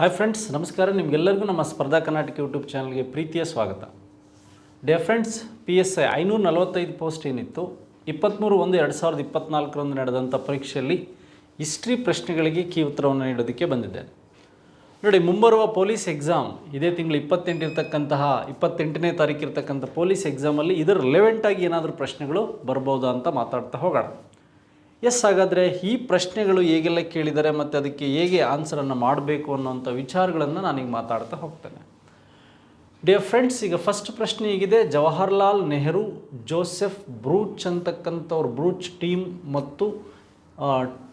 Hi friends ನಮಸ್ಕಾರ. ನಿಮಗೆಲ್ಲರಿಗೂ ನಮ್ಮ ಸ್ಪರ್ಧಾ ಕರ್ನಾಟಕ ಯೂಟ್ಯೂಬ್ ಚಾನಲ್ಗೆ ಪ್ರೀತಿಯ ಸ್ವಾಗತ. Day friends P S I ಐನೂರ ನಲವತ್ತೈದು ಪೋಸ್ಟ್ ಏನಿತ್ತು? ಇಪ್ಪತ್ತ್ಮೂರು ಒಂದು ಎರಡು ಸಾವಿರದ ಇಪ್ಪತ್ತ್ನಾಲ್ಕರಂದು ನಡೆದಂಥ ಪರೀಕ್ಷೆಯಲ್ಲಿ ಹಿಸ್ಟ್ರಿ ಪ್ರಶ್ನೆಗಳಿಗೆ ಕೀ ಉತ್ತರವನ್ನು ನೀಡೋದಕ್ಕೆ ಬಂದಿದ್ದೇನೆ. ನೋಡಿ, ಮುಂಬರುವ ಪೊಲೀಸ್ ಎಕ್ಸಾಮ್ ಇದೇ ತಿಂಗಳು ಇಪ್ಪತ್ತೆಂಟಿರ್ತಕ್ಕಂತಹ ಇಪ್ಪತ್ತೆಂಟನೇ ತಾರೀಕು ಇರ್ತಕ್ಕಂಥ ಪೊಲೀಸ್ ಎಕ್ಸಾಮಲ್ಲಿ ಇದರ ರಿಲೆವೆಂಟಾಗಿ ಏನಾದರೂ ಪ್ರಶ್ನೆಗಳು ಬರ್ಬೋದಾ ಅಂತ ಮಾತಾಡ್ತಾ ಹೋಗೋಣ. ಎಸ್ ಹಾಗಾದರೆ ಈ ಪ್ರಶ್ನೆಗಳು ಹೇಗೆಲ್ಲ ಕೇಳಿದ್ದಾರೆ ಮತ್ತು ಅದಕ್ಕೆ ಹೇಗೆ ಆನ್ಸರನ್ನು ಮಾಡಬೇಕು ಅನ್ನೋಂಥ ವಿಚಾರಗಳನ್ನು ನಾನೀಗ ಮಾತಾಡ್ತಾ ಹೋಗ್ತೇನೆ. ಡಿಯರ್ ಫ್ರೆಂಡ್ಸ್ ಈಗ ಫಸ್ಟ್ ಪ್ರಶ್ನೆ ಹೀಗಿದೆ. ಜವಾಹರ್ಲಾಲ್ ನೆಹರು, ಜೋಸೆಫ್ ಬ್ರೂಚ್ ಅಂತಕ್ಕಂಥವ್ರ, ಬ್ರೂಚ್ ಟೀಮ್ ಮತ್ತು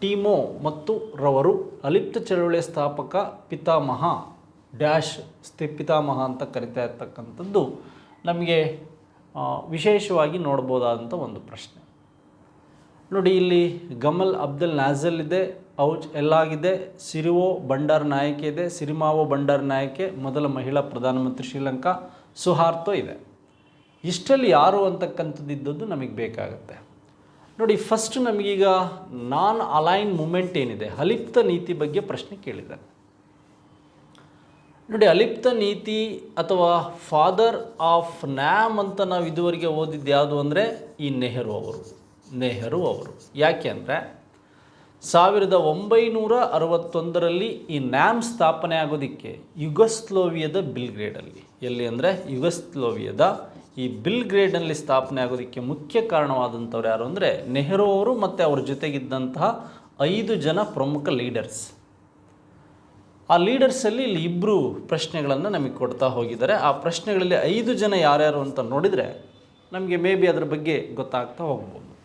ಟೀಮೋ ಮತ್ತು ರವರು ಅಲಿಪ್ತ ಚಳವಳಿಯ ಸ್ಥಾಪಕ ಪಿತಾಮಹ ಡ್ಯಾಶ್ ಸ್ಥಿ ಪಿತಾಮಹ ಅಂತ ಕರಿತಾ ಇರ್ತಕ್ಕಂಥದ್ದು ನಮಗೆ ವಿಶೇಷವಾಗಿ ನೋಡ್ಬೋದಾದಂಥ ಒಂದು ಪ್ರಶ್ನೆ. ನೋಡಿ ಇಲ್ಲಿ ಗಮಲ್ ಅಬ್ದುಲ್ ನಾಜಲ್ ಇದೆ, ಔಜ್ ಎಲ್ಲಾಗಿದೆ ಸಿರಿವೋ ಭಂಡಾರ್ ನಾಯಕೆ ಇದೆ, ಸಿರಿಮಾವೋ ಭಂಡಾರ್ ನಾಯಕೆ ಮೊದಲ ಮಹಿಳಾ ಪ್ರಧಾನಮಂತ್ರಿ ಶ್ರೀಲಂಕಾ ಸುಹಾರ್ತೋ ಇದೆ. ಇಷ್ಟರಲ್ಲಿ ಯಾರು ಅಂತಕ್ಕಂಥದ್ದು ಇದ್ದದ್ದು ನಮಗೆ ಬೇಕಾಗುತ್ತೆ. ನೋಡಿ ಫಸ್ಟ್ ನಮಗೀಗ ನಾನ್ ಅಲೈನ್ ಮೂಮೆಂಟ್ ಏನಿದೆ, ಅಲಿಪ್ತ ನೀತಿ ಬಗ್ಗೆ ಪ್ರಶ್ನೆ ಕೇಳಿದ್ದಾರೆ. ನೋಡಿ ಅಲಿಪ್ತ ನೀತಿ ಅಥವಾ ಫಾದರ್ ಆಫ್ ನ್ಯಾಮ್ ಅಂತ ನಾವು ಇದುವರೆಗೆ ಓದಿದ್ದು ಯಾವುದು ಅಂದರೆ ಈ ನೆಹರು ಅವರು. ನೆಹರು ಅವರು. ಯಾಕೆ ಅಂದರೆ ಸಾವಿರದ ಒಂಬೈನೂರ ಅರವತ್ತೊಂದರಲ್ಲಿ ಈ ನ್ಯಾಮ್ ಸ್ಥಾಪನೆ ಆಗೋದಕ್ಕೆ ಯುಗಸ್ಲೋವಿಯದ ಬಿಲ್ಗ್ರೇಡಲ್ಲಿ ಎಲ್ಲಿ ಅಂದರೆ ಯುಗಸ್ಲೋವಿಯದ ಈ ಬಿಲ್ಗ್ರೇಡ್ನಲ್ಲಿ ಸ್ಥಾಪನೆ ಆಗೋದಕ್ಕೆ ಮುಖ್ಯ ಕಾರಣವಾದಂಥವ್ರು ಯಾರು ಅಂದರೆ ನೆಹರು ಅವರು ಮತ್ತು ಅವ್ರ ಜೊತೆಗಿದ್ದಂತಹ ಐದು ಜನ ಪ್ರಮುಖ ಲೀಡರ್ಸ್. ಆ ಲೀಡರ್ಸಲ್ಲಿ ಇಲ್ಲಿ ಇಬ್ಬರು ಪ್ರಶ್ನೆಗಳನ್ನು ನಮಗೆ ಕೊಡ್ತಾ ಹೋಗಿದ್ದಾರೆ. ಆ ಪ್ರಶ್ನೆಗಳಲ್ಲಿ ಐದು ಜನ ಯಾರ್ಯಾರು ಅಂತ ನೋಡಿದರೆ ನಮಗೆ ಮೇ ಬಿ ಅದರ ಬಗ್ಗೆ ಗೊತ್ತಾಗ್ತಾ ಹೋಗ್ಬೋದು.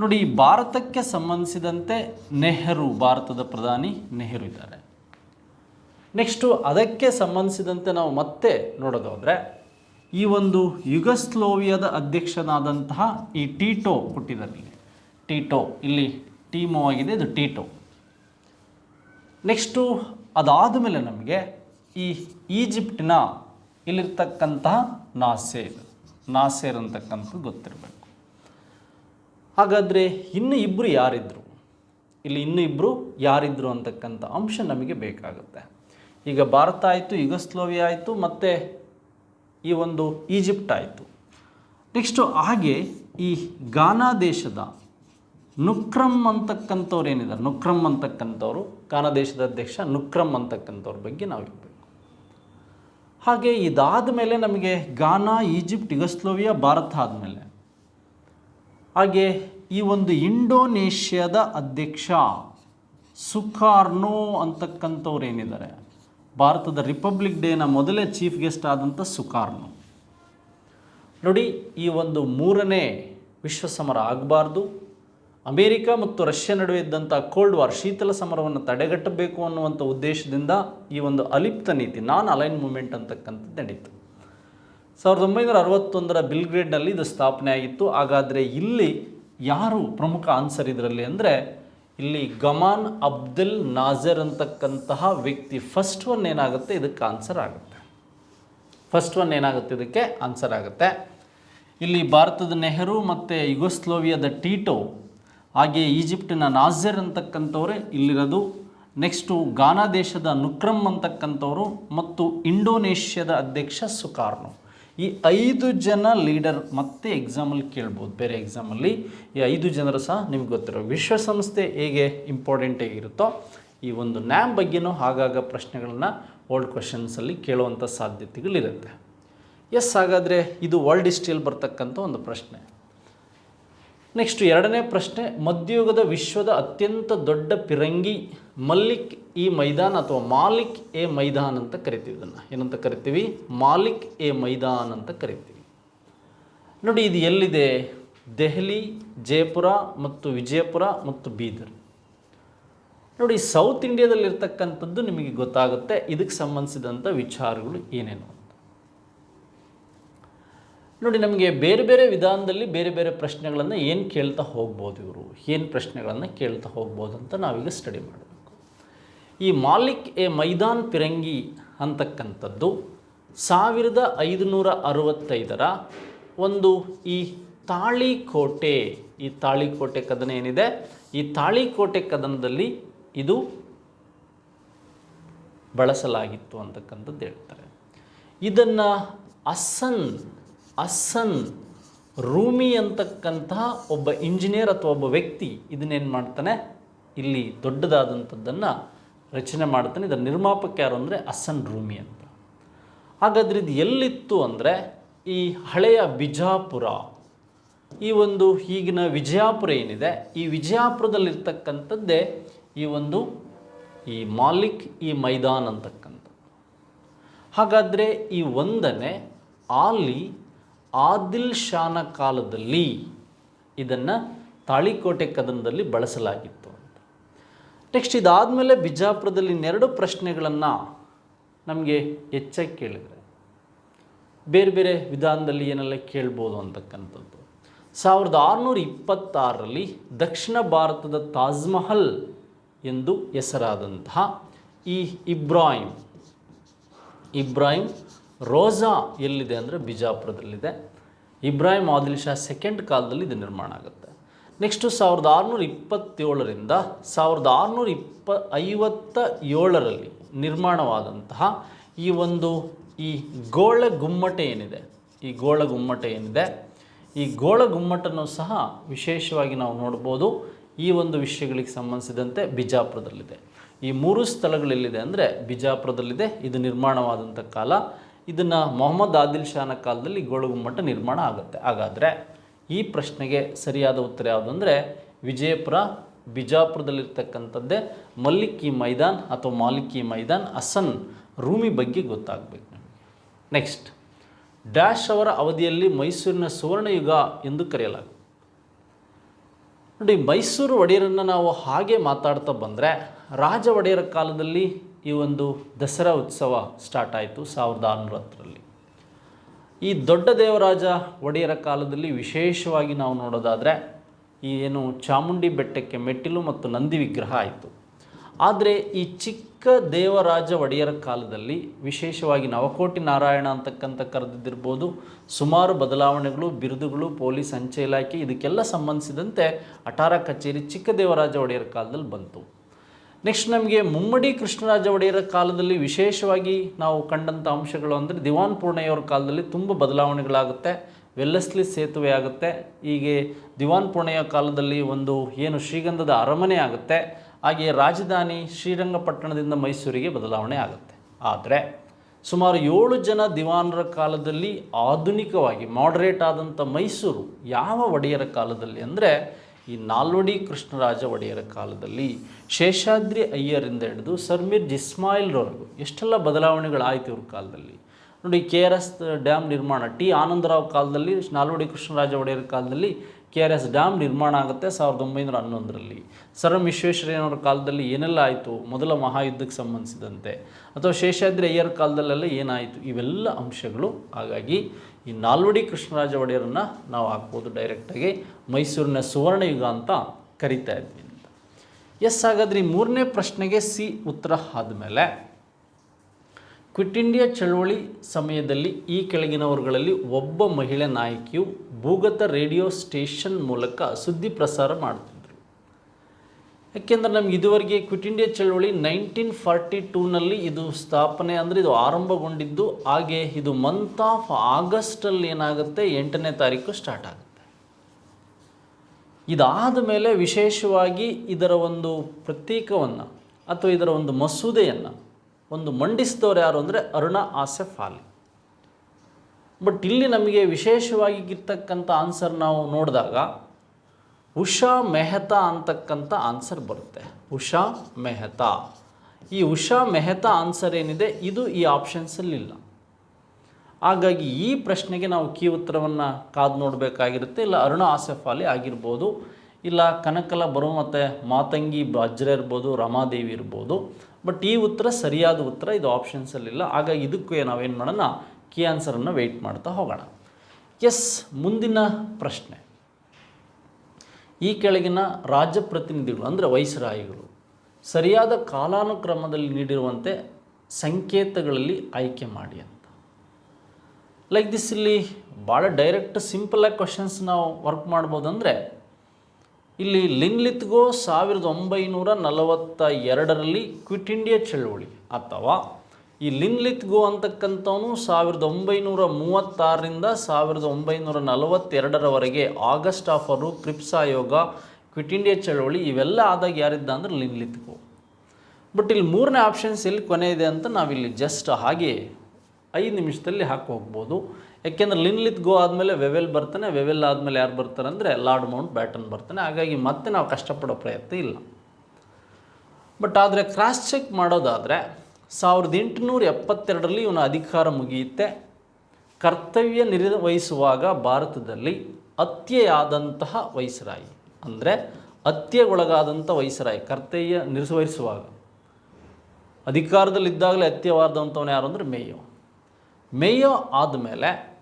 ನೋಡಿ ಭಾರತಕ್ಕೆ ಸಂಬಂಧಿಸಿದಂತೆ ನೆಹರು, ಭಾರತದ ಪ್ರಧಾನಿ ನೆಹರು ಇದ್ದಾರೆ. ನೆಕ್ಸ್ಟು ಅದಕ್ಕೆ ಸಂಬಂಧಿಸಿದಂತೆ ನಾವು ಮತ್ತೆ ನೋಡೋದಾದರೆ, ಈ ಒಂದು ಯುಗಸ್ಲೋವಿಯಾದ ಅಧ್ಯಕ್ಷನಾದಂತಹ ಈ ಟೀಟೋ ಕೊಟ್ಟಿದ್ದಾರೆ ಟೀಟೋ, ಇಲ್ಲಿ ಟೀಮೋ ಆಗಿದೆ, ಇದು ಟೀಟೋ. ನೆಕ್ಸ್ಟು ಅದಾದ ಮೇಲೆ ನಮಗೆ ಈ ಈಜಿಪ್ಟಿನ ಇಲ್ಲಿರ್ತಕ್ಕಂತಹ ನಾಸೇರ್. ನಾಸೇರ್ ಅಂತಕ್ಕಂಥದ್ದು ಗೊತ್ತಿರಬೇಕು. ಹಾಗಾದರೆ ಇನ್ನು ಇಬ್ಬರು ಯಾರಿದ್ರು? ಇಲ್ಲಿ ಇನ್ನು ಇಬ್ಬರು ಯಾರಿದ್ರು ಅಂತಕ್ಕಂಥ ಅಂಶ ನಮಗೆ ಬೇಕಾಗುತ್ತೆ. ಈಗ ಭಾರತ ಆಯಿತು, ಯುಗಸ್ಲೋವಿಯಾ ಆಯಿತು, ಮತ್ತು ಈ ಒಂದು ಈಜಿಪ್ಟ್ ಆಯಿತು. ನೆಕ್ಸ್ಟು ಹಾಗೆ ಈ ಗಾನಾ ದೇಶದ ನುಕ್ರಮ್ ಅಂತಕ್ಕಂಥವ್ರು ಏನಿದ್ದಾರೆ? ನುಕ್ರಮ್ ಅಂತಕ್ಕಂಥವ್ರು ಗಾನಾ ದೇಶದ ಅಧ್ಯಕ್ಷ ನುಕ್ರಮ್ ಅಂತಕ್ಕಂಥವ್ರ ಬಗ್ಗೆ ನಾವು ಇರಬೇಕು ಹಾಗೆ ಇದಾದ ಮೇಲೆ ನಮಗೆ ಗಾನಾ ಈಜಿಪ್ಟ್, ಯುಗಸ್ಲೋವಿಯಾ, ಭಾರತ ಆದಮೇಲೆ. ಹಾಗೆ ಈ ಒಂದು ಇಂಡೋನೇಷ್ಯಾದ ಅಧ್ಯಕ್ಷ ಸುಖಾರ್ನೋ ಅಂತಕ್ಕಂಥವ್ರು ಏನಿದ್ದಾರೆ ಭಾರತದ ರಿಪಬ್ಲಿಕ್ ಡೇನ ಮೊದಲೇ ಚೀಫ್ ಗೆಸ್ಟ್ ಆದಂಥ ಸುಖಾರ್ನೋ ನೋಡಿ, ಈ ಒಂದು ಮೂರನೇ ವಿಶ್ವ ಸಮರ ಆಗಬಾರ್ದು. ಅಮೇರಿಕ ಮತ್ತು ರಷ್ಯಾ ನಡುವೆ ಇದ್ದಂಥ ಕೋಲ್ಡ್ ವಾರ್ ಶೀತಲ ಸಮರವನ್ನು ತಡೆಗಟ್ಟಬೇಕು ಅನ್ನುವಂಥ ಉದ್ದೇಶದಿಂದ ಈ ಒಂದು ಅಲಿಪ್ತ ನೀತಿ ನಾನ್ ಅಲೈನ್ ಮೂಮೆಂಟ್ ಅಂತಕ್ಕಂಥದ್ದು ನಡೀತು. ಸಾವಿರದ ಒಂಬೈನೂರ ಅರವತ್ತೊಂದರ ಬಿಲ್ಗ್ರೇಡ್ನಲ್ಲಿ ಇದು ಸ್ಥಾಪನೆ ಆಗಿತ್ತು. ಹಾಗಾದರೆ ಇಲ್ಲಿ ಯಾರು ಪ್ರಮುಖ ಆನ್ಸರ್ ಇದರಲ್ಲಿ ಅಂದರೆ ಇಲ್ಲಿ ಗಮಾನ್ ಅಬ್ದುಲ್ ನಾಜರ್ ಅಂತಕ್ಕಂತಹ ವ್ಯಕ್ತಿ. ಫಸ್ಟ್ ಒನ್ ಏನಾಗುತ್ತೆ? ಇದಕ್ಕೆ ಆನ್ಸರ್ ಆಗುತ್ತೆ. ಫಸ್ಟ್ ಒನ್ ಏನಾಗುತ್ತೆ? ಇದಕ್ಕೆ ಆನ್ಸರ್ ಆಗುತ್ತೆ. ಇಲ್ಲಿ ಭಾರತದ ನೆಹರು ಮತ್ತು ಯುಗೋಸ್ಲೋವಿಯಾದ ಟೀಟೋ, ಹಾಗೆ ಈಜಿಪ್ಟಿನ ನಾಜರ್ ಅಂತಕ್ಕಂಥವ್ರೆ ಇಲ್ಲಿರೋದು. ನೆಕ್ಸ್ಟು ಗಾನಾ ದೇಶದ ನುಕ್ರಮ್ ಅಂತಕ್ಕಂಥವರು ಮತ್ತು ಇಂಡೋನೇಷ್ಯಾದ ಅಧ್ಯಕ್ಷ ಸುಕಾರ್ನೋ ಈ ಐದು ಜನ ಲೀಡರ್ ಮತ್ತೆ ಎಕ್ಸಾಮಲ್ಲಿ ಕೇಳ್ಬೋದು. ಬೇರೆ ಎಕ್ಸಾಮಲ್ಲಿ ಈ ಐದು ಜನರು ಸಹ ನಿಮ್ಗೆ ಗೊತ್ತಿರೋ ವಿಶ್ವಸಂಸ್ಥೆ ಹೇಗೆ ಇಂಪಾರ್ಟೆಂಟ್ ಹೇಗಿರುತ್ತೋ ಈ ಒಂದು ನ್ಯಾಮ್ ಬಗ್ಗೆನೂ ಆಗಾಗ ಪ್ರಶ್ನೆಗಳನ್ನ ಓಲ್ಡ್ ಕ್ವಶನ್ಸಲ್ಲಿ ಕೇಳುವಂಥ ಸಾಧ್ಯತೆಗಳಿರುತ್ತೆ. ಎಸ್ ಹಾಗಾದರೆ ಇದು ವರ್ಲ್ಡ್ ಹಿಸ್ಟ್ರಿಯಲ್ಲಿ ಬರ್ತಕ್ಕಂಥ ಒಂದು ಪ್ರಶ್ನೆ. ನೆಕ್ಸ್ಟ್ ಎರಡನೇ ಪ್ರಶ್ನೆ, ಮಧ್ಯಯುಗದ ವಿಶ್ವದ ಅತ್ಯಂತ ದೊಡ್ಡ ಪಿರಂಗಿ ಮಲ್ಲಿಕ್ ಈ ಮೈದಾನ್ ಅಥವಾ ಮಾಲಿಕ್ ಎ ಮೈದಾನ್ ಅಂತ ಕರಿತೀವಿ ಇದನ್ನು. ಏನಂತ ಕರಿತೀವಿ? ಮಾಲಿಕ್ ಎ ಮೈದಾನ್ ಅಂತ ಕರಿತೀವಿ. ನೋಡಿ, ಇದು ಎಲ್ಲಿದೆ? ದೆಹಲಿ ಜಯಪುರ ಮತ್ತು ವಿಜಯಪುರ ಮತ್ತು ಬೀದರ್. ನೋಡಿ, ಸೌತ್ ಇಂಡಿಯಾದಲ್ಲಿರ್ತಕ್ಕಂಥದ್ದು ನಿಮಗೆ ಗೊತ್ತಾಗುತ್ತೆ. ಇದಕ್ಕೆ ಸಂಬಂಧಿಸಿದಂಥ ವಿಚಾರಗಳು ಏನೇನು. ನೋಡಿ, ನಮಗೆ ಬೇರೆ ಬೇರೆ ವಿಧಾನದಲ್ಲಿ ಬೇರೆ ಬೇರೆ ಪ್ರಶ್ನೆಗಳನ್ನು ಏನು ಕೇಳ್ತಾ ಹೋಗ್ಬೋದು ಇವರು? ಏನು ಪ್ರಶ್ನೆಗಳನ್ನು ಕೇಳ್ತಾ ಹೋಗ್ಬೋದು ಅಂತ ನಾವೀಗ ಸ್ಟಡಿ ಮಾಡಬೇಕು. ಈ ಮಾಲಿಕ್ ಎ ಮೈದಾನ್ ಪಿರಂಗಿ ಅಂತಕ್ಕಂಥದ್ದು ಸಾವಿರದ ಐದುನೂರ ಅರವತ್ತೈದರ ಒಂದು ಈ ತಾಳಿಕೋಟೆ ಈ ತಾಳಿಕೋಟೆ ಕದನ ಏನಿದೆ? ಈ ತಾಳಿಕೋಟೆ ಕದನದಲ್ಲಿ ಇದು ಬಳಸಲಾಗಿತ್ತು ಅಂತಕ್ಕಂಥದ್ದು ಹೇಳ್ತಾರೆ. ಇದನ್ನು ಅಸ್ಸನ್ ಅಸ್ಸನ್ ರೂಮಿ ಅಂತಕ್ಕಂತಹ ಒಬ್ಬ ಇಂಜಿನಿಯರ್ ಅಥವಾ ಒಬ್ಬ ವ್ಯಕ್ತಿ ಇದನ್ನೇನು ಮಾಡ್ತಾನೆ? ಇಲ್ಲಿ ದೊಡ್ಡದಾದಂಥದ್ದನ್ನು ರಚನೆ ಮಾಡ್ತಾನೆ. ಇದರ ನಿರ್ಮಾಪಕ ಯಾರು ಅಂದರೆ ಅಸ್ಸನ್ ರೂಮಿ ಅಂತ. ಹಾಗಾದ್ರೆ ಇದು ಎಲ್ಲಿತ್ತು ಅಂದರೆ ಈ ಹಳೆಯ ಬಿಜಾಪುರ, ಈ ಒಂದು ಈಗಿನ ವಿಜಯಪುರ ಏನಿದೆ, ಈ ವಿಜಯಪುರದಲ್ಲಿರ್ತಕ್ಕಂಥದ್ದೇ ಈ ಒಂದು ಈ ಮಾಲಿಕ್ ಈ ಮೈದಾನ್ ಅಂತಕ್ಕಂಥ ಹಾಗಾದರೆ ಈ ಒಂದನೇ ಆಲಿ ಆದಿಲ್ ಶಾನ ಕಾಲದಲ್ಲಿ ಇದನ್ನು ತಾಳಿಕೋಟೆ ಕದನದಲ್ಲಿ ಬಳಸಲಾಗಿತ್ತು ಅಂತ. ನೆಕ್ಸ್ಟ್ ಇದಾದಮೇಲೆ ಬಿಜಾಪುರದಲ್ಲಿ ಇನ್ನೆರಡು ಪ್ರಶ್ನೆಗಳನ್ನು ನಮಗೆ ಹೆಚ್ಚಾಗಿ ಕೇಳಿದರೆ. ಬೇರೆ ಬೇರೆ ವಿಧಾನದಲ್ಲಿ ಏನೆಲ್ಲ ಕೇಳ್ಬೋದು ಅಂತಕ್ಕಂಥದ್ದು. ಸಾವಿರದ ಆರುನೂರ ಇಪ್ಪತ್ತಾರರಲ್ಲಿ ದಕ್ಷಿಣ ಭಾರತದ ತಾಜ್ ಮಹಲ್ ಎಂದು ಹೆಸರಾದಂತಹ ಈ ಇಬ್ರಾಹಿಂ ಇಬ್ರಾಹಿಂ ರೋಜಾ ಎಲ್ಲಿದೆ ಅಂದರೆ ಬಿಜಾಪುರದಲ್ಲಿದೆ. ಇಬ್ರಾಹಿಂ ಆದಿಲ್ ಶಾ ಸೆಕೆಂಡ್ ಕಾಲದಲ್ಲಿ ಇದು ನಿರ್ಮಾಣ ಆಗುತ್ತೆ. ನೆಕ್ಸ್ಟು ಸಾವಿರದ ಆರುನೂರ ಇಪ್ಪತ್ತೇಳರಿಂದ ಸಾವಿರದ ಆರುನೂರ ಇಪ್ಪ ಐವತ್ತ ಏಳರಲ್ಲಿ ನಿರ್ಮಾಣವಾದಂತಹ ಈ ಒಂದು ಈ ಗೋಳ ಗುಮ್ಮಟೆ ಏನಿದೆ, ಈ ಗೋಳ ಗುಮ್ಮಟ ಏನಿದೆ, ಈ ಗೋಳ ಗುಮ್ಮಟನೂ ಸಹ ವಿಶೇಷವಾಗಿ ನಾವು ನೋಡ್ಬೋದು ಈ ಒಂದು ವಿಷಯಗಳಿಗೆ ಸಂಬಂಧಿಸಿದಂತೆ ಬಿಜಾಪುರದಲ್ಲಿದೆ. ಈ ಮೂರು ಸ್ಥಳಗಳೆಲ್ಲಿದೆ ಅಂದರೆ ಬಿಜಾಪುರದಲ್ಲಿದೆ. ಇದು ನಿರ್ಮಾಣವಾದಂಥ ಕಾಲ ಇದನ್ನು ಮೊಹಮ್ಮದ್ ಆದಿಲ್ ಶಾನ ಕಾಲದಲ್ಲಿ ಗೋಳಗುಮ್ಮಟ ನಿರ್ಮಾಣ ಆಗುತ್ತೆ. ಹಾಗಾದರೆ ಈ ಪ್ರಶ್ನೆಗೆ ಸರಿಯಾದ ಉತ್ತರ ಯಾವುದು ಅಂದರೆ ವಿಜಯಪುರ, ಬಿಜಾಪುರದಲ್ಲಿರ್ತಕ್ಕಂಥದ್ದೇ ಮಲ್ಲಿಕ್ಕಿ ಮೈದಾನ್ ಅಥವಾ ಮಾಲಿಕಿ ಮೈದಾನ್ ಅಸನ್ ರೂಮಿ ಬಗ್ಗೆ ಗೊತ್ತಾಗಬೇಕು ನಮಗೆ. ನೆಕ್ಸ್ಟ್ ಡ್ಯಾಶ್ ಅವರ ಅವಧಿಯಲ್ಲಿ ಮೈಸೂರಿನ ಸುವರ್ಣಯುಗ ಎಂದು ಕರೆಯಲಾಗುತ್ತೆ ನೋಡಿ, ಮೈಸೂರು ಒಡೆಯರನ್ನು ನಾವು ಹಾಗೆ ಮಾತಾಡ್ತಾ ಬಂದರೆ ರಾಜ ಒಡೆಯರ ಕಾಲದಲ್ಲಿ ಈ ಒಂದು ದಸರಾ ಉತ್ಸವ ಸ್ಟಾರ್ಟ್ ಆಯಿತು ಸಾವಿರದ ಆರುನೂರ ಹತ್ತರಲ್ಲಿ ಈ ದೊಡ್ಡ ದೇವರಾಜ ಒಡೆಯರ ಕಾಲದಲ್ಲಿ ವಿಶೇಷವಾಗಿ ನಾವು ನೋಡೋದಾದರೆ ಈ ಏನು ಚಾಮುಂಡಿ ಬೆಟ್ಟಕ್ಕೆ ಮೆಟ್ಟಿಲು ಮತ್ತು ನಂದಿ ವಿಗ್ರಹ ಆಯಿತು. ಆದರೆ ಈ ಚಿಕ್ಕ ದೇವರಾಜ ಒಡೆಯರ ಕಾಲದಲ್ಲಿ ವಿಶೇಷವಾಗಿ ನವಕೋಟಿ ನಾರಾಯಣ ಅಂತಕ್ಕಂಥ ಕರೆದಿದ್ದಿರ್ಬೋದು, ಸುಮಾರು ಬದಲಾವಣೆಗಳು, ಬಿರುದುಗಳು, ಪೊಲೀಸ್ ಅಂಚೆ ಇಲಾಖೆ ಇದಕ್ಕೆಲ್ಲ ಸಂಬಂಧಿಸಿದಂತೆ ಅಟಾರ ಕಚೇರಿ ಚಿಕ್ಕ ದೇವರಾಜ ಒಡೆಯರ ಕಾಲದಲ್ಲಿ ಬಂತು. ನೆಕ್ಸ್ಟ್ ನಮಗೆ ಮುಮ್ಮಡಿ ಕೃಷ್ಣರಾಜ ಒಡೆಯರ ಕಾಲದಲ್ಲಿ ವಿಶೇಷವಾಗಿ ನಾವು ಕಂಡಂಥ ಅಂಶಗಳು ಅಂದರೆ ದಿವಾನ್ ಪೂರ್ಣಯ್ಯವರ ಕಾಲದಲ್ಲಿ ತುಂಬ ಬದಲಾವಣೆಗಳಾಗುತ್ತೆ, ವೆಲ್ಲಸ್ಲಿ ಸೇತುವೆ ಆಗುತ್ತೆ, ಹೀಗೆ ದಿವಾನ್ ಪೂರ್ಣಯ್ಯ ಕಾಲದಲ್ಲಿ ಒಂದು ಏನು ಶ್ರೀಗಂಧದ ಅರಮನೆ ಆಗುತ್ತೆ, ಹಾಗೆ ರಾಜಧಾನಿ ಶ್ರೀರಂಗಪಟ್ಟಣದಿಂದ ಮೈಸೂರಿಗೆ ಬದಲಾವಣೆ ಆಗುತ್ತೆ. ಆದರೆ ಸುಮಾರು ಏಳು ಜನ ದಿವಾನರ ಕಾಲದಲ್ಲಿ ಆಧುನಿಕವಾಗಿ ಮಾಡ್ರೇಟ್ ಆದಂಥ ಮೈಸೂರು ಯಾವ ಒಡೆಯರ ಕಾಲದಲ್ಲಿ ಅಂದರೆ ಈ ನಾಲ್ವಡಿ ಕೃಷ್ಣರಾಜ ಒಡೆಯರ ಕಾಲದಲ್ಲಿ ಶೇಷಾದ್ರಿ ಅಯ್ಯರಿಂದ ಹಿಡಿದು ಸರ್ಮೀರ್ ಜಿಸ್ಮಾಯಿಲ್ರವರೆಗೂ ಎಷ್ಟೆಲ್ಲ ಬದಲಾವಣೆಗಳಾಯಿತು ಇವ್ರ ಕಾಲದಲ್ಲಿ. ನೋಡಿ, ಕೆ ಆರ್ ಎಸ್ ಡ್ಯಾಮ್ ನಿರ್ಮಾಣ, ಟಿ ಆನಂದರಾವ್ ಕಾಲದಲ್ಲಿ, ನಾಲ್ವಡಿ ಕೃಷ್ಣರಾಜ ಒಡೆಯರ ಕಾಲದಲ್ಲಿ ಕೆ ಆರ್ ಎಸ್ ಡ್ಯಾಮ್ ನಿರ್ಮಾಣ ಆಗುತ್ತೆ ಸಾವಿರದ ಒಂಬೈನೂರ ಹನ್ನೊಂದರಲ್ಲಿ. ಸರ್ ವಿಶ್ವೇಶ್ವರಯ್ಯನವರ ಕಾಲದಲ್ಲಿ ಏನೆಲ್ಲ ಆಯಿತು? ಮೊದಲ ಮಹಾಯುದ್ಧಕ್ಕೆ ಸಂಬಂಧಿಸಿದಂತೆ. ಅಥವಾ ಶೇಷಾದ್ರಿ ಅಯ್ಯರ ಕಾಲದಲ್ಲೆಲ್ಲ ಏನಾಯಿತು? ಇವೆಲ್ಲ ಅಂಶಗಳು. ಹಾಗಾಗಿ ಈ ನಾಲ್ವಡಿ ಕೃಷ್ಣರಾಜ ಒಡೆಯರನ್ನು ನಾವು ಹಾಕ್ಬೋದು ಡೈರೆಕ್ಟಾಗಿ ಮೈಸೂರಿನ ಸುವರ್ಣಯುಗ ಅಂತ ಕರಿತಾ ಇದ್ವಿ ಎಸ್ ಹಾಗಾದ್ರೆ ಈ ಮೂರನೇ ಪ್ರಶ್ನೆಗೆ ಸಿ ಉತ್ತರ ಆದಮೇಲೆ, ಕ್ವಿಟ್ ಇಂಡಿಯಾ ಚಳವಳಿ ಸಮಯದಲ್ಲಿ ಈ ಕೆಳಗಿನವರುಗಳಲ್ಲಿ ಒಬ್ಬ ಮಹಿಳೆ ನಾಯಕಿಯು ಭೂಗತ ರೇಡಿಯೋ ಸ್ಟೇಷನ್ ಮೂಲಕ ಸುದ್ದಿ ಪ್ರಸಾರ ಮಾಡ್ತಿದ್ರು ಯಾಕೆಂದರೆ ನಮ್ಗೆ ಇದುವರೆಗೆ ಕ್ವಿಟ್ ಇಂಡಿಯಾ ಚಳವಳಿ ನೈನ್ಟೀನ್ ಫಾರ್ಟಿ ಟೂನಲ್ಲಿ ಇದು ಸ್ಥಾಪನೆ ಅಂದರೆ ಇದು ಆರಂಭಗೊಂಡಿದ್ದು. ಹಾಗೆ ಇದು ಮಂತ್ ಆಫ್ ಆಗಸ್ಟಲ್ಲಿ ಏನಾಗುತ್ತೆ? ಎಂಟನೇ ತಾರೀಕು ಸ್ಟಾರ್ಟ್ ಆಗುತ್ತೆ. ಇದಾದ ಮೇಲೆ ವಿಶೇಷವಾಗಿ ಇದರ ಒಂದು ಪ್ರತೀಕವನ್ನು ಅಥವಾ ಇದರ ಒಂದು ಮಸೂದೆಯನ್ನು ಒಂದು ಮಂಡಿಸಿದವರು ಯಾರು ಅಂದರೆ ಅರುಣ ಆಸೆಫ್ ಆಲಿ ಬಟ್ ಇಲ್ಲಿ ನಮಗೆ ವಿಶೇಷವಾಗಿ ಇರ್ತಕ್ಕಂಥ ಆನ್ಸರ್ ನಾವು ನೋಡಿದಾಗ ಉಷಾ ಮೆಹ್ತಾ ಅಂತಕ್ಕಂಥ ಆನ್ಸರ್ ಬರುತ್ತೆ. ಉಷಾ ಮೆಹ್ತಾ. ಈ ಉಷಾ ಮೆಹ್ತಾ ಆನ್ಸರ್ ಏನಿದೆ? ಇದು ಈ ಆಪ್ಷನ್ಸಲ್ಲಿಲ್ಲ ಹಾಗಾಗಿ ಈ ಪ್ರಶ್ನೆಗೆ ನಾವು ಕೀ ಉತ್ತರವನ್ನು ಕಾದು ನೋಡಬೇಕಾಗಿರುತ್ತೆ. ಇಲ್ಲ ಅರುಣ ಆಸೆಫ್ ಅಲಿ ಆಗಿರ್ಬೋದು. ಇಲ್ಲ ಕನಕಲ ಬರು ಮತ್ತು ಮಾತಂಗಿ ಬಾಜ್ರ ಇರ್ಬೋದು, ರಮಾದೇವಿ ಇರ್ಬೋದು. ಬಟ್ ಈ ಉತ್ತರ ಸರಿಯಾದ ಉತ್ತರ ಇದು ಆಪ್ಷನ್ಸಲ್ಲಿಲ್ಲ ಹಾಗಾಗಿ ಇದಕ್ಕೆ ನಾವೇನು ಮಾಡೋಣ? ಕೀ ಆನ್ಸರನ್ನು ವೆಯ್ಟ್ ಮಾಡ್ತಾ ಹೋಗೋಣ. ಎಸ್ ಮುಂದಿನ ಪ್ರಶ್ನೆ. ಈ ಕೆಳಗಿನ ರಾಜ್ಯ ಪ್ರತಿನಿಧಿಗಳು, ಅಂದರೆ ವೈಸ್ರಾಯಿಗಳು, ಸರಿಯಾದ ಕಾಲಾನುಕ್ರಮದಲ್ಲಿ ನೀಡಿರುವಂತೆ ಸಂಕೇತಗಳಲ್ಲಿ ಆಯ್ಕೆ ಮಾಡಿ ಅಂತ. ಲೈಕ್ ದಿಸ್ ಇಲ್ಲಿ ಭಾಳ ಡೈರೆಕ್ಟ್ ಸಿಂಪಲಾಗಿ ಕ್ವಶನ್ಸ್ ನಾವು ವರ್ಕ್ ಮಾಡ್ಬೋದು ಅಂದರೆ ಇಲ್ಲಿ ಲಿನ್ಲಿತ್ಗೋ ಸಾವಿರದ ಒಂಬೈನೂರ ನಲವತ್ತ ಎರಡರಲ್ಲಿ ಕ್ವಿಟ್ ಇಂಡಿಯಾ ಚಳುವಳಿ ಅಥವಾ ಈ ಲಿನ್ಲಿತ್ಗೋ ಅಂತಕ್ಕಂಥವನು ಸಾವಿರದ ಒಂಬೈನೂರ ಮೂವತ್ತಾರರಿಂದ ಸಾವಿರದ ಒಂಬೈನೂರ ನಲವತ್ತೆರಡರವರೆಗೆ ಆಗಸ್ಟ್ ಆಫರು ಕ್ರಿಪ್ಸ್ ಆಯೋಗ ಕ್ವಿಟ್ ಇಂಡಿಯಾ ಚಳವಳಿ ಇವೆಲ್ಲ ಆದಾಗ ಯಾರಿದ್ದ ಅಂದ್ರೆ ಲಿನ್ಲಿತ್ಗೋ. ಬಟ್ ಇಲ್ಲಿ ಮೂರನೇ ಆಪ್ಷನ್ಸ್ ಎಲ್ಲಿ ಕೊನೆ ಇದೆ ಅಂತ ನಾವಿಲ್ಲಿ ಜಸ್ಟ್ ಹಾಗೆ ಐದು ನಿಮಿಷದಲ್ಲಿ ಹಾಕಿ ಹೋಗ್ಬೋದು. ಯಾಕೆಂದ್ರೆ ಲಿನ್ಲಿತ್ ಗೋ ಆದಮೇಲೆ ವೆವೆಲ್ ಬರ್ತಾನೆ, ವೆವೆಲ್ ಆದಮೇಲೆ ಯಾರು ಬರ್ತಾರೆ ಅಂದರೆ ಲಾರ್ಡ್ ಮೌಂಟ್ ಬ್ಯಾಟನ್ ಬರ್ತಾನೆ. ಹಾಗಾಗಿ ಮತ್ತೆ ನಾವು ಕಷ್ಟಪಡೋ ಪ್ರಯತ್ನ ಇಲ್ಲ. ಬಟ್ ಆದರೆ ಕ್ರಾಸ್ ಚೆಕ್ ಮಾಡೋದಾದರೆ ಸಾವಿರದ ಎಂಟುನೂರ ಎಪ್ಪತ್ತೆರಡರಲ್ಲಿ ಇವನ ಅಧಿಕಾರ ಮುಗಿಯುತ್ತೆ. ಕರ್ತವ್ಯ ನಿರ್ವಹಿಸುವಾಗ ಭಾರತದಲ್ಲಿ ಹತ್ಯೆಯಾದಂತಹ ವೈಸರಾಯಿ. ಅಂದರೆ ಹತ್ಯೆಗೊಳಗಾದಂಥ ವೈಸರಾಯಿ. ಕರ್ತವ್ಯ ನಿರ್ವಹಿಸುವಾಗ. ಅಧಿಕಾರದಲ್ಲಿದ್ದಾಗಲೇ ಹತ್ಯವಾದಂಥವನು ಯಾರು ಅಂದರೆ ಮೇಯೋ. ಮೇಯೋ ಆದಮೇಲೆ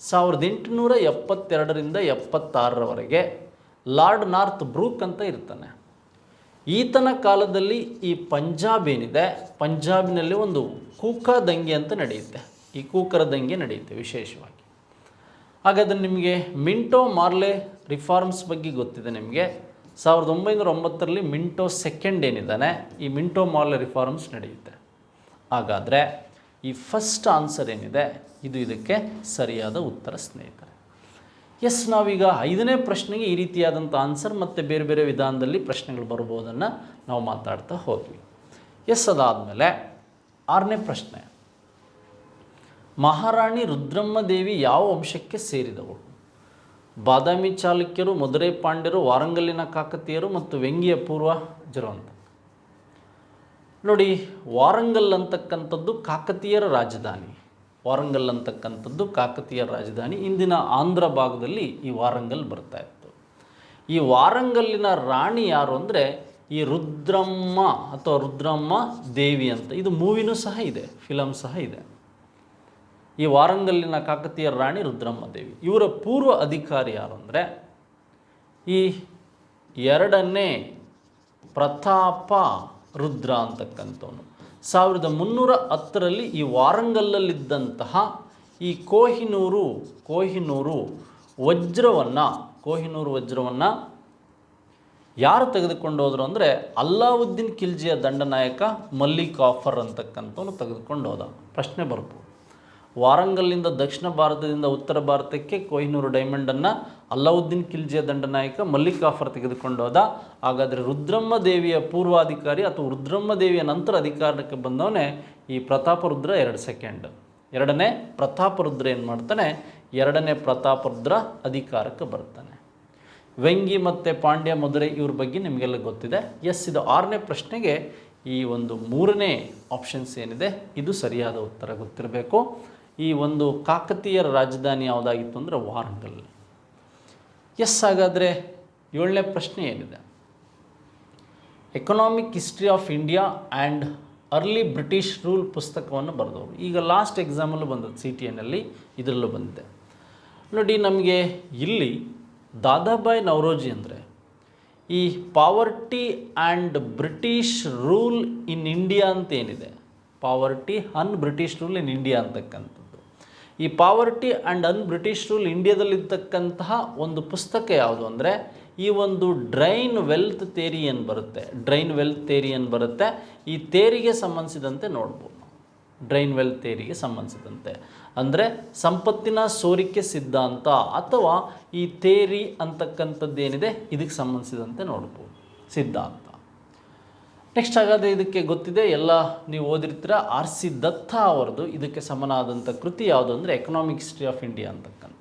ಸಾವಿರದ ಎಂಟುನೂರ ಎಪ್ಪತ್ತೆರಡರಿಂದ ಎಪ್ಪತ್ತಾರರವರೆಗೆ ಲಾರ್ಡ್ ನಾರ್ತ್ ಬ್ರೂಕ್ ಅಂತ ಇರ್ತಾನೆ. ಈತನ ಕಾಲದಲ್ಲಿ ಈ ಪಂಜಾಬ್ ಏನಿದೆ? ಪಂಜಾಬಿನಲ್ಲಿ ಒಂದು ಕೂಕ ದಂಗೆ ಅಂತ ನಡೆಯುತ್ತೆ. ಈ ಕೂಕರ ದಂಗೆ ನಡೆಯುತ್ತೆ ವಿಶೇಷವಾಗಿ. ಹಾಗಾದರೆ ನಿಮಗೆ ಮಿಂಟೋ ಮಾರ್ಲೆ ರಿಫಾರ್ಮ್ಸ್ ಬಗ್ಗೆ ಗೊತ್ತಿದೆ ನಿಮಗೆ. ಸಾವಿರದ ಒಂಬೈನೂರ ಒಂಬತ್ತರಲ್ಲಿ ಮಿಂಟೋ ಸೆಕೆಂಡ್ ಏನಿದ್ದಾನೆ, ಈ ಮಿಂಟೋ ಮಾರ್ಲೆ ರಿಫಾರ್ಮ್ಸ್ ನಡೆಯುತ್ತೆ. ಹಾಗಾದರೆ ಈ ಫಸ್ಟ್ ಆನ್ಸರ್ ಏನಿದೆ? ಇದು ಇದಕ್ಕೆ ಸರಿಯಾದ ಉತ್ತರ ಸ್ನೇಹಿತರೆ. ಎಸ್ ನಾವೀಗ ಐದನೇ ಪ್ರಶ್ನೆಗೆ ಈ ರೀತಿಯಾದಂಥ ಆನ್ಸರ್ ಮತ್ತು ಬೇರೆ ಬೇರೆ ವಿಧಾನದಲ್ಲಿ ಪ್ರಶ್ನೆಗಳು ಬರ್ಬೋದನ್ನು ನಾವು ಮಾತಾಡ್ತಾ ಹೋದ್ವಿ. ಎಸ್ ಅದಾದಮೇಲೆ ಆರನೇ ಪ್ರಶ್ನೆ. ಮಹಾರಾಣಿ ರುದ್ರಮ್ಮ ದೇವಿ ಯಾವ ವಂಶಕ್ಕೆ ಸೇರಿದವಳು ಬಾದಾಮಿ ಚಾಲುಕ್ಯರು, ಮಧುರೈ ಪಾಂಡ್ಯರು, ವಾರಂಗಲ್ಲಿನ ಕಾಕತೀಯರು ಮತ್ತು ವ್ಯಂಗ್ಯ ಪೂರ್ವ ಜರವಂತ ನೋಡಿ, ವಾರಂಗಲ್ ಅಂತಕ್ಕಂಥದ್ದು ಕಾಕತೀಯರ ರಾಜಧಾನಿ. ವಾರಂಗಲ್ ಅಂತಕ್ಕಂಥದ್ದು ಕಾಕತೀಯ ರಾಜಧಾನಿ. ಇಂದಿನ ಆಂಧ್ರ ಭಾಗದಲ್ಲಿ ಈ ವಾರಂಗಲ್ ಬರ್ತಾ ಇತ್ತು. ಈ ವಾರಂಗಲ್ಲಿನ ರಾಣಿ ಯಾರು ಅಂದರೆ ಈ ರುದ್ರಮ್ಮ ಅಥವಾ ರುದ್ರಮ್ಮ ದೇವಿ ಅಂತ. ಇದು ಮೂವಿನೂ ಸಹ ಇದೆ ಫಿಲಮ್ ಸಹ ಇದೆ. ಈ ವಾರಂಗಲ್ಲಿನ ಕಾಕತೀಯ ರಾಣಿ ರುದ್ರಮ್ಮ ದೇವಿ. ಇವರ ಪೂರ್ವ ಅಧಿಕಾರಿ ಯಾರು ಅಂದರೆ ಈ ಎರಡನೇ ಪ್ರತಾಪ ರುದ್ರ ಅಂತಕ್ಕಂಥವನು. ಸಾವಿರದ ಮುನ್ನೂರ ಹತ್ತರಲ್ಲಿ ಈ ವಾರಂಗಲ್ಲಲ್ಲಿದ್ದಂತಹ ಈ ಕೋಹಿನೂರು ಕೋಹಿನೂರು ವಜ್ರವನ್ನು ಕೋಹಿನೂರು ವಜ್ರವನ್ನು ಯಾರು ತೆಗೆದುಕೊಂಡು ಹೋದರು ಅಂದರೆ ಅಲ್ಲಾವುದ್ದೀನ್ ಖಿಲ್ಜಿಯ ದಂಡನಾಯಕ ಮಲ್ಲಿಕ್ ಆಫರ್ ಅಂತಕ್ಕಂಥವನು ತೆಗೆದುಕೊಂಡು ಹೋದ. ಪ್ರಶ್ನೆ ಬರ್ಬೋದು ವಾರಂಗಲ್ಲಿಂದ ದಕ್ಷಿಣ ಭಾರತದಿಂದ ಉತ್ತರ ಭಾರತಕ್ಕೆ ಕೋಹಿನೂರು ಡೈಮಂಡನ್ನು ಅಲ್ಲಾವುದ್ದೀನ್ ಖಿಲ್ಜಿಯ ದಂಡನಾಯಕ ಮಲ್ಲಿಕ್ ಆಫರ್ ತೆಗೆದುಕೊಂಡು ಹೋದ. ಹಾಗಾದರೆ ರುದ್ರಮ್ಮ ದೇವಿಯ ಪೂರ್ವಾಧಿಕಾರಿ ಅಥವಾ ರುದ್ರಮ್ಮ ದೇವಿಯ ನಂತರ ಅಧಿಕಾರಕ್ಕೆ ಬಂದವನೇ ಈ ಪ್ರತಾಪರುದ್ರ ಎರಡು ಸೆಕೆಂಡ್. ಎರಡನೇ ಪ್ರತಾಪರುದ್ರ ಏನು ಮಾಡ್ತಾನೆ? ಎರಡನೇ ಪ್ರತಾಪರುದ್ರ ಅಧಿಕಾರಕ್ಕೆ ಬರ್ತಾನೆ. ವೆಂಗಿ ಮತ್ತು ಪಾಂಡ್ಯ ಮಧುರೆ ಇವ್ರ ಬಗ್ಗೆ ನಿಮಗೆಲ್ಲ ಗೊತ್ತಿದೆ. ಎಸ್, ಇದು ಆರನೇ ಪ್ರಶ್ನೆಗೆ ಈ ಒಂದು ಮೂರನೇ ಆಪ್ಷನ್ಸ್ ಏನಿದೆ? ಇದು ಸರಿಯಾದ ಉತ್ತರ ಗೊತ್ತಿರಬೇಕು. ಈ ಒಂದು ಕಾಕತೀಯರ ರಾಜಧಾನಿ ಯಾವುದಾಗಿತ್ತು ಅಂದರೆ ವಾರಂಗಲ್. ಎಸ್ ಹಾಗಾದರೆ ಏಳನೇ ಪ್ರಶ್ನೆ ಏನಿದೆ? Economic history of India and early British rule ಪುಸ್ತಕವನ್ನು ಬರೆದವರು. ಈಗ ಲಾಸ್ಟ್ ಎಕ್ಸಾಮಲ್ಲೂ ಬಂದದ್ದು ಸಿ ಟಿ ಎನ್ನಲ್ಲಿ ಇದರಲ್ಲೂ ಬಂದಿದೆ. ನೋಡಿ, ನಮಗೆ ಇಲ್ಲಿ ದಾದಾಬಾಯ್ ನವರೋಜಿ ಅಂದರೆ ಈ poverty and British rule in India ಅಂತ ಏನಿದೆ? Poverty un British rule in India ಅಂತಕ್ಕಂಥದ್ದು. ಈ poverty and un British rule ಇಂಡಿಯಾದಲ್ಲಿರ್ತಕ್ಕಂತಹ ಒಂದು ಪುಸ್ತಕ ಯಾವುದು ಅಂದರೆ, ಈ ಒಂದು ಡ್ರೈನ್ ವೆಲ್ತ್ ತೇರಿ ಏನು ಬರುತ್ತೆ? ಡ್ರೈನ್ ವೆಲ್ತ್ ತೇರಿ ಏನು ಬರುತ್ತೆ? ಈ ತೇರಿಗೆ ಸಂಬಂಧಿಸಿದಂತೆ ನೋಡ್ಬೋದು. ಡ್ರೈನ್ ವೆಲ್ತ್ ತೇರಿಗೆ ಸಂಬಂಧಿಸಿದಂತೆ. ಅಂದರೆ, ಸಂಪತ್ತಿನ ಸೋರಿಕೆ ಸಿದ್ಧಾಂತ ಅಥವಾ ಈ ತೇರಿ ಅಂತಕ್ಕಂಥದ್ದೇನಿದೆ, ಇದಕ್ಕೆ ಸಂಬಂಧಿಸಿದಂತೆ ನೋಡ್ಬೋದು. ಸಿದ್ಧಾಂತ. ನೆಕ್ಸ್ಟ್ ಹಾಗಾದರೆ ಇದಕ್ಕೆ ಗೊತ್ತಿದೆ, ಎಲ್ಲ ನೀವು ಓದಿರ್ತೀರ, ಆರ್ ಸಿ ದತ್ತ ಅವರದು. ಇದಕ್ಕೆ ಸಮನಾದಂಥ ಕೃತಿ ಯಾವುದು ಅಂದರೆ ಎಕನಾಮಿಕ್ ಹಿಸ್ಟ್ರಿ ಆಫ್ ಇಂಡಿಯಾ ಅಂತಕ್ಕಂಥ.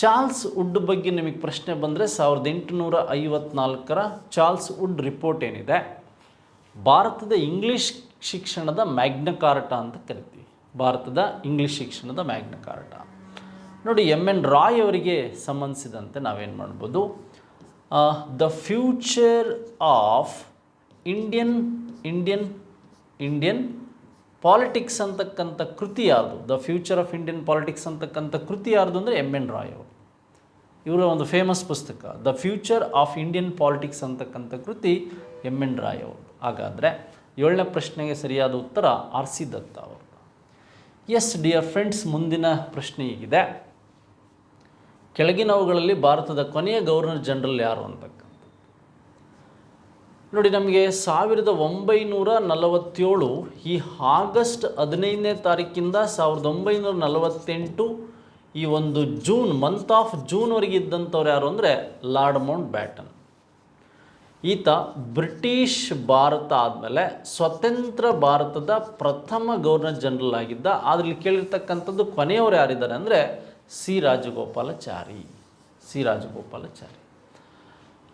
ಚಾರ್ಲ್ಸ್ ವುಡ್ ಬಗ್ಗೆ ನಿಮಗೆ ಪ್ರಶ್ನೆ ಬಂದರೆ ಸಾವಿರದ ಎಂಟುನೂರ ಐವತ್ನಾಲ್ಕರ ಚಾರ್ಲ್ಸ್ ವುಡ್ ರಿಪೋರ್ಟ್ ಏನಿದೆ? ಭಾರತದ ಇಂಗ್ಲೀಷ್ ಶಿಕ್ಷಣದ ಮ್ಯಾಗ್ನ ಕಾರ್ಟ ಅಂತ ಕರಿತೀವಿ. ಭಾರತದ ಇಂಗ್ಲೀಷ್ ಶಿಕ್ಷಣದ ಮ್ಯಾಗ್ನ ಕಾರ್ಟ. ನೋಡಿ ಎಂ ಎನ್ ರಾಯ್ ಅವರಿಗೆ ಸಂಬಂಧಿಸಿದಂತೆ ನಾವೇನು ಮಾಡ್ಬೋದು? The future of Indian Indian Indian politics ಅಂತಕ್ಕಂಥ ಕೃತಿ ಯಾರ್ದು? The future of Indian politics ಅಂತಕ್ಕಂಥ ಕೃತಿ ಯಾರ್ದು ಅಂದರೆ ಎಂ ಎನ್ ರಾಯ್ ಅವರು. ಇವರ ಒಂದು ಫೇಮಸ್ ಪುಸ್ತಕ the future of Indian politics ಅಂತಕ್ಕಂಥ ಕೃತಿ ಎಂ ಎನ್ ರಾಯ್ ಅವರು. ಹಾಗಾದರೆ ಏಳನೇ ಪ್ರಶ್ನೆಗೆ ಸರಿಯಾದ ಉತ್ತರ ಆರ್ ಸಿ ದತ್ತ ಅವರು. ಎಸ್ ಡಿಯರ್ ಫ್ರೆಂಡ್ಸ್ ಮುಂದಿನ ಪ್ರಶ್ನೆ ಹೀಗಿದೆ. ಕೆಳಗಿನವುಗಳಲ್ಲಿ ಭಾರತದ ಕೊನೆಯ ಗವರ್ನರ್ ಜನರಲ್ ಯಾರು ಅಂತಕ್ಕಂಥ ನೋಡಿ, ನಮಗೆ ಸಾವಿರದ ಒಂಬೈನೂರ ನಲವತ್ತೇಳು ಈ ಆಗಸ್ಟ್ ಹದಿನೈದನೇ ತಾರೀಕಿಂದ ಸಾವಿರದ ಒಂಬೈನೂರ ನಲವತ್ತೆಂಟು ಈ ಒಂದು ಜೂನ್ ಮಂತ್ ಆಫ್ ಜೂನ್ವರೆಗೆ ಇದ್ದಂಥವ್ರು ಯಾರು ಅಂದರೆ ಲಾರ್ಡ್ ಮೌಂಟ್ ಬ್ಯಾಟನ್. ಈತ ಬ್ರಿಟಿಷ್ ಭಾರತ ಆದಮೇಲೆ ಸ್ವತಂತ್ರ ಭಾರತದ ಪ್ರಥಮ ಗವರ್ನರ್ ಜನರಲ್ ಆಗಿದ್ದ. ಅದ್ರಲ್ಲಿ ಕೇಳಿರ್ತಕ್ಕಂಥದ್ದು ಕೊನೆಯವರು ಯಾರಿದ್ದಾರೆ ಅಂದರೆ ಸಿ ರಾಜಗೋಪಾಲಾಚಾರಿ ಸಿ ರಾಜಗೋಪಾಲಾಚಾರಿ.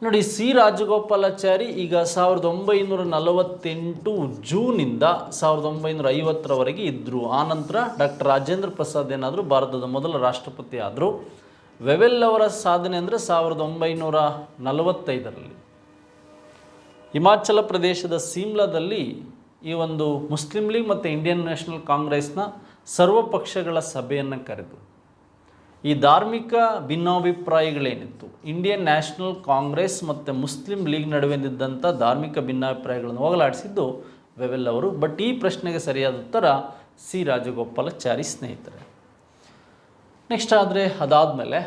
ನೋಡಿ, ಸಿ ರಾಜಗೋಪಾಲಾಚಾರಿ ಈಗ ಸಾವಿರದ ಒಂಬೈನೂರ ನಲವತ್ತೆಂಟು ಜೂನಿಂದ ಸಾವಿರದ ಒಂಬೈನೂರ ಐವತ್ತರವರೆಗೆ ಇದ್ದರು ಆನಂತರ ಡಾಕ್ಟರ್ ರಾಜೇಂದ್ರ ಪ್ರಸಾದ್ ಏನಾದರೂ ಭಾರತದ ಮೊದಲ ರಾಷ್ಟ್ರಪತಿ ಆದರು. ವೆವೆಲ್ ಅವರ ಸಾಧನೆ ಅಂದರೆ ಸಾವಿರದ ಒಂಬೈನೂರ ನಲವತ್ತೈದರಲ್ಲಿ. ಹಿಮಾಚಲ ಪ್ರದೇಶದ ಸಿಮ್ಲಾದಲ್ಲಿ ಈ ಒಂದು ಮುಸ್ಲಿಂ ಲೀಗ್ ಮತ್ತು ಇಂಡಿಯನ್ ನ್ಯಾಷನಲ್ ಕಾಂಗ್ರೆಸ್ನ ಸರ್ವ ಪಕ್ಷಗಳ ಸಭೆಯನ್ನು ಕರೆದು ಈ ಧಾರ್ಮಿಕ ಭಿನ್ನಾಭಿಪ್ರಾಯಗಳೇನಿತ್ತು? ಇಂಡಿಯನ್ ನ್ಯಾಷನಲ್ ಕಾಂಗ್ರೆಸ್ ಮತ್ತು ಮುಸ್ಲಿಂ ಲೀಗ್ ನಡುವೆ ನಿದ್ದಂಥ ಧಾರ್ಮಿಕ ಭಿನ್ನಾಭಿಪ್ರಾಯಗಳನ್ನು ಹೋಗಲಾಡಿಸಿದ್ದು ವೆವೆಲ್ ಅವರು ಬಟ್ ಈ ಪ್ರಶ್ನೆಗೆ ಸರಿಯಾದ ಉತ್ತರ ಸಿ. ರಾಜಗೋಪಾಲಾಚಾರಿ ಸ್ನೇಹಿತರೆ. ನೆಕ್ಸ್ಟ್ ಆದರೆ ಅದಾದಮೇಲೆ,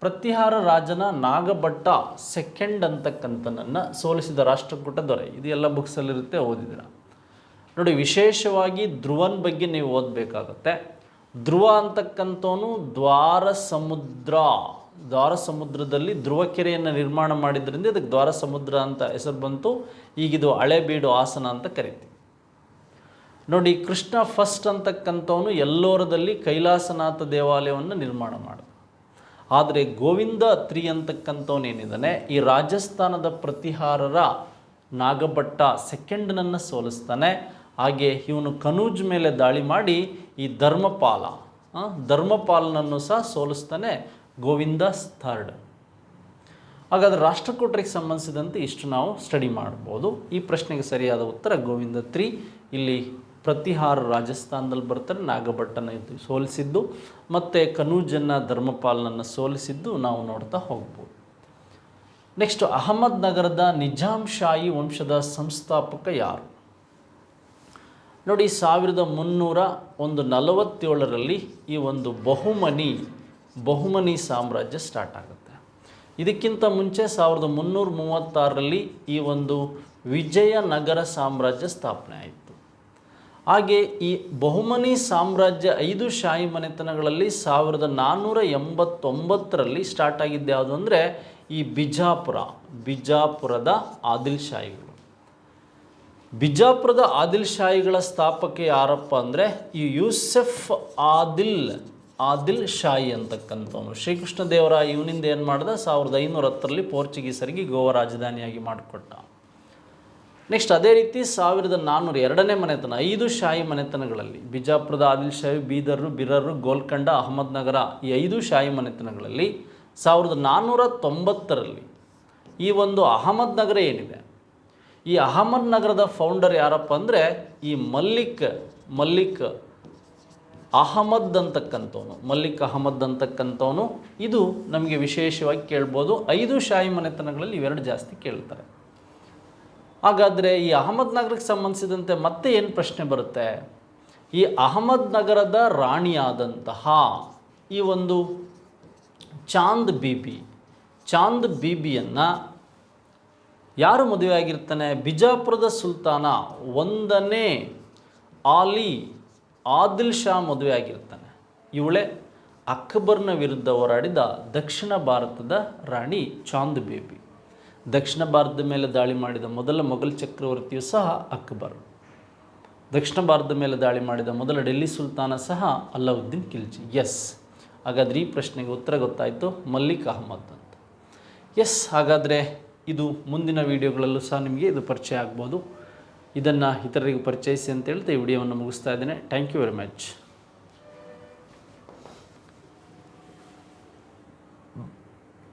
ಪ್ರತಿಹಾರ ರಾಜನ ನಾಗಭಟ್ಟ ಸೆಕೆಂಡ್ ಅಂತಕ್ಕಂಥನನ್ನು ಸೋಲಿಸಿದ ರಾಷ್ಟ್ರಕೂಟ ದೊರೆ. ಇದು ಎಲ್ಲ ಬುಕ್ಸಲ್ಲಿರುತ್ತೆ ಓದಿದಿರ ನೋಡಿ, ವಿಶೇಷವಾಗಿ ಧ್ರುವನ್ ಬಗ್ಗೆ ನೀವು ಓದಬೇಕಾಗತ್ತೆ. ಧ್ರುವ ಅಂತಕ್ಕಂಥವನು ದ್ವಾರ ಸಮುದ್ರ ದ್ವಾರ ಸಮುದ್ರದಲ್ಲಿ ಧ್ರುವ ಕೆರೆಯನ್ನು ನಿರ್ಮಾಣ ಮಾಡಿದ್ರಿಂದ ಇದಕ್ಕೆ ದ್ವಾರ ಸಮುದ್ರ ಅಂತ ಹೆಸರು ಬಂತು. ಈಗಿದು ಹಳೆಬೀಡು ಆಸನ ಅಂತ ಕರಿತೀವಿ. ನೋಡಿ, ಕೃಷ್ಣ ಫಸ್ಟ್ ಅಂತಕ್ಕಂಥವನು ಎಲ್ಲೋರದಲ್ಲಿ ಕೈಲಾಸನಾಥ ದೇವಾಲಯವನ್ನು ನಿರ್ಮಾಣ ಮಾಡಿದ ಆದರೆ ಗೋವಿಂದ ತ್ರಿ ಅಂತಕ್ಕಂಥವನೇನಿದ್ದಾನೆ, ಈ ರಾಜಸ್ಥಾನದ ಪ್ರತಿಹಾರರ ನಾಗಭಟ್ಟ ಸೆಕೆಂಡ್ನನ್ನು ಸೋಲಿಸ್ತಾನೆ. ಹಾಗೆ ಇವನು ಕನೂಜ್ ಮೇಲೆ ದಾಳಿ ಮಾಡಿ ಈ ಧರ್ಮಪಾಲ ಧರ್ಮಪಾಲನನ್ನು ಸಹ ಸೋಲಿಸ್ತಾನೆ ಗೋವಿಂದ ಥರ್ಡ್. ಹಾಗಾದರೆ ರಾಷ್ಟ್ರಕೂಟರಿಗೆ ಸಂಬಂಧಿಸಿದಂತೆ ಇಷ್ಟು ನಾವು ಸ್ಟಡಿ ಮಾಡ್ಬೋದು. ಈ ಪ್ರಶ್ನೆಗೆ ಸರಿಯಾದ ಉತ್ತರ ಗೋವಿಂದ ತ್ರೀ. ಇಲ್ಲಿ ಪ್ರತಿಹಾರ ರಾಜಸ್ಥಾನದಲ್ಲಿ ಬರ್ತಾರೆ ನಾಗಭಟ್ಟನ ಸೋಲಿಸಿದ್ದು, ಮತ್ತು ಕನೂಜನ್ನ ಧರ್ಮಪಾಲನನ್ನು ಸೋಲಿಸಿದ್ದು ನಾವು ನೋಡ್ತಾ ಹೋಗ್ಬೋದು. ನೆಕ್ಸ್ಟ್ ಅಹಮದ್ ನಗರದ ನಿಜಾಮ್ ಶಾಹಿ ವಂಶದ ಸಂಸ್ಥಾಪಕ ಯಾರು? ನೋಡಿ ಸಾವಿರದ ಮುನ್ನೂರ ಒಂದು ನಲವತ್ತೇಳರಲ್ಲಿ ಈ ಒಂದು ಬಹುಮನಿ ಬಹುಮನಿ ಸಾಮ್ರಾಜ್ಯ ಸ್ಟಾರ್ಟ್ ಆಗುತ್ತೆ. ಇದಕ್ಕಿಂತ ಮುಂಚೆ ಸಾವಿರದ ಮುನ್ನೂರ ಮೂವತ್ತಾರರಲ್ಲಿ ಈ ಒಂದು ವಿಜಯನಗರ ಸಾಮ್ರಾಜ್ಯ ಸ್ಥಾಪನೆ ಆಯಿತು. ಹಾಗೆ ಈ ಬಹುಮನಿ ಸಾಮ್ರಾಜ್ಯ ಐದು ಶಾಹಿ ಮನೆತನಗಳಲ್ಲಿ ಸಾವಿರದ ನಾನ್ನೂರ ಎಂಬತ್ತೊಂಬತ್ತರಲ್ಲಿ ಸ್ಟಾರ್ಟ್ ಆಗಿದ್ದು ಯಾವುದು ಅಂದರೆ ಈ ಬಿಜಾಪುರ, ಬಿಜಾಪುರದ ಆದಿಲ್ ಶಾಹಿಗಳು. ಬಿಜಾಪುರದ ಆದಿಲ್ ಶಾಹಿಗಳ ಸ್ಥಾಪಕ ಯಾರಪ್ಪ ಅಂದರೆ ಈ ಯೂಸೆಫ್ ಆದಿಲ್ ಆದಿಲ್ ಶಾಹಿ ಅಂತಕ್ಕಂಥವನು. ಶ್ರೀಕೃಷ್ಣ ದೇವರ ಇವನಿಂದ ಏನು ಮಾಡಿದ? ಸಾವಿರದ ಐನೂರ ಹತ್ತರಲ್ಲಿ ಪೋರ್ಚುಗೀಸರಿಗೆ ಗೋವಾ ರಾಜಧಾನಿಯಾಗಿ ಮಾಡಿಕೊಟ್ಟ. ನೆಕ್ಸ್ಟ್ ಅದೇ ರೀತಿ ಸಾವಿರದ ನಾನ್ನೂರ ಎರಡನೇ ಮನೆತನ, ಐದು ಶಾಹಿ ಮನೆತನಗಳಲ್ಲಿ. ಬಿಜಾಪುರದ ಆದಿಲ್ ಶಾಹಿ ಬೀದರು ಬಿರರು ಗೋಲ್ಕಂಡ, ಅಹಮದ್ನಗರ ಈ ಐದು ಶಾಹಿ ಮನೆತನಗಳಲ್ಲಿ ಸಾವಿರದ ನಾನ್ನೂರ ತೊಂಬತ್ತರಲ್ಲಿ ಈ ಒಂದು ಅಹಮದ್ನಗರ ಏನಿದೆ? ಈ ಅಹಮದ್ ನಗರದ ಫೌಂಡರ್ ಯಾರಪ್ಪ ಅಂದರೆ ಈ ಮಲ್ಲಿಕ್ ಮಲ್ಲಿಕ್ ಅಹಮದ್ ಅಂತಕ್ಕಂಥವನು, ಮಲ್ಲಿಕ್ ಅಹಮದ್ ಅಂತಕ್ಕಂಥವನು. ಇದು ನಮಗೆ ವಿಶೇಷವಾಗಿ ಕೇಳ್ಬೋದು. ಐದು ಶಾಹಿ ಮನೆತನಗಳಲ್ಲಿ ಇವೆರಡು ಜಾಸ್ತಿ ಕೇಳ್ತಾರೆ. ಹಾಗಾದರೆ ಈ ಅಹಮದ್ ನಗರಕ್ಕೆ ಸಂಬಂಧಿಸಿದಂತೆ ಮತ್ತೆ ಏನು ಪ್ರಶ್ನೆ ಬರುತ್ತೆ? ಈ ಅಹಮದ್ ನಗರದ ರಾಣಿಯಾದಂತಹ ಈ ಒಂದು ಚಾಂದ್ ಬೀಬಿ, ಚಾಂದ್ ಬೀಬಿಯನ್ನು ಯಾರು ಮದುವೆ ಆಗಿರ್ತಾನೆ ಬಿಜಾಪುರದ ಸುಲ್ತಾನ, ಒಂದನೇ ಆಲಿ ಆದಿಲ್ ಶಾ ಮದುವೆ ಆಗಿರ್ತಾನೆ ಇವಳೇ ಅಕ್ಬರ್ನ ವಿರುದ್ಧ ಹೋರಾಡಿದ ದಕ್ಷಿಣ ಭಾರತದ ರಾಣಿ ಚಾಂದ್ ಬೇಬಿ. ದಕ್ಷಿಣ ಭಾರತದ ಮೇಲೆ ದಾಳಿ ಮಾಡಿದ ಮೊದಲ ಮೊಘಲ್ ಚಕ್ರವರ್ತಿಯು ಸಹ ಅಕ್ಬರ್. ದಕ್ಷಿಣ ಭಾರತದ ಮೇಲೆ ದಾಳಿ ಮಾಡಿದ ಮೊದಲ ಡೆಲ್ಲಿ ಸುಲ್ತಾನ ಸಹ ಅಲ್ಲಾವುದ್ದೀನ್ ಖಿಲ್ಜಿ. ಎಸ್. ಹಾಗಾದ್ರೆ ಈ ಪ್ರಶ್ನೆಗೆ ಉತ್ತರ ಗೊತ್ತಾಯಿತು ಮಲ್ಲಿಕ್ ಅಹಮದ್ ಅಂತ. ಎಸ್, ಹಾಗಾದರೆ ಇದು ಮುಂದಿನ ವೀಡಿಯೋಗಳಲ್ಲೂ ಸಹ ನಿಮಗೆ ಇದು ಪರಿಚಯ ಆಗ್ಬೋದು. ಇದನ್ನು ಇತರರಿಗೆ ಪರಿಚಯಿಸಿ ಅಂತ ಹೇಳ್ತಾ ಈ ವಿಡಿಯೋವನ್ನು ಮುಗಿಸ್ತಾ ಇದ್ದೇನೆ. Thank you very much